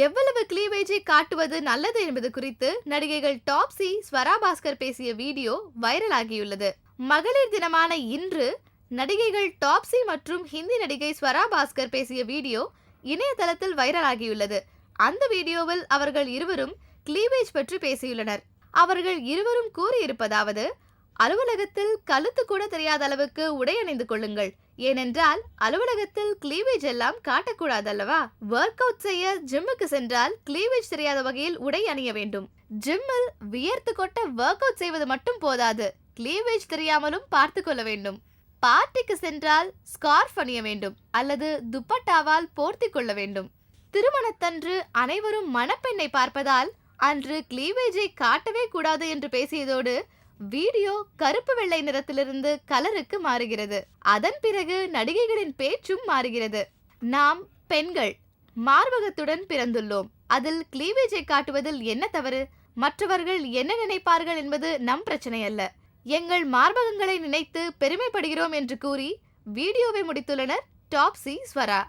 எவ்வளவு கிளீவேஜை காட்டுவது நல்லது என்பது குறித்து நடிகைகள் டாப்ஸி ஸ்வரா பாஸ்கர் பேசிய வீடியோ வைரலாகியுள்ளது. மகளிர் தினமான இன்று நடிகைகள் டாப்ஸி மற்றும் ஹிந்தி நடிகை ஸ்வரா பாஸ்கர் பேசிய வீடியோ இணையதளத்தில் வைரலாகியுள்ளது. அந்த வீடியோவில் அவர்கள் இருவரும் கிளீவேஜ் பற்றி பேசியுள்ளனர். அவர்கள் இருவரும் கூறியிருப்பதாவது அலுவலகத்தில் கழுத்து கூட தெரியாத அளவுக்கு உடை அணிந்து கொள்ளுங்கள். ஏனென்றால் அலுவலகத்தில் கிளீவேஜ் எல்லாம் காட்டக்கூடாது அல்லவா ஒர்க் அவுட் செய்ய ஜிம்முக்கு சென்றால் கிளீவேஜ் தெரியாத வகையில் உடை அணிய வேண்டும். ஜிம்மில் வியர்த்து கொட்ட ஒர்க் அவுட் செய்வது மட்டும் போதாது. கிளீவேஜ் தெரியாமலும் பார்த்து கொள்ள வேண்டும். பார்ட்டிக்கு சென்றால் ஸ்கார்ஃப் அணிய வேண்டும் அல்லது துப்பட்டாவால் போர்த்தி கொள்ள வேண்டும். திருமணத்தன்று அனைவரும் மணப்பெண்ணை பார்ப்பதால் அன்று கிளீவேஜை காட்டவே கூடாது என்று பேசியதோடு வீடியோ கருப்பு வெள்ளை நிறத்திலிருந்து கலருக்கு மாறுகிறது. அதன் பிறகு நடிகைகளின் பேச்சும் மாறுகிறது. நாம் பெண்கள் மார்பகத்துடன் பிறந்துள்ளோம். அதில் கிளீவேஜை காட்டுவதில் என்ன தவறு? மற்றவர்கள் என்ன நினைப்பார்கள் என்பது நம் பிரச்சனை அல்ல. எங்கள் மார்பகங்களை நினைத்து பெருமைப்படுகிறோம் என்று கூறி வீடியோவை முடித்துள்ளனர் டாப்ஸி ஸ்வரா.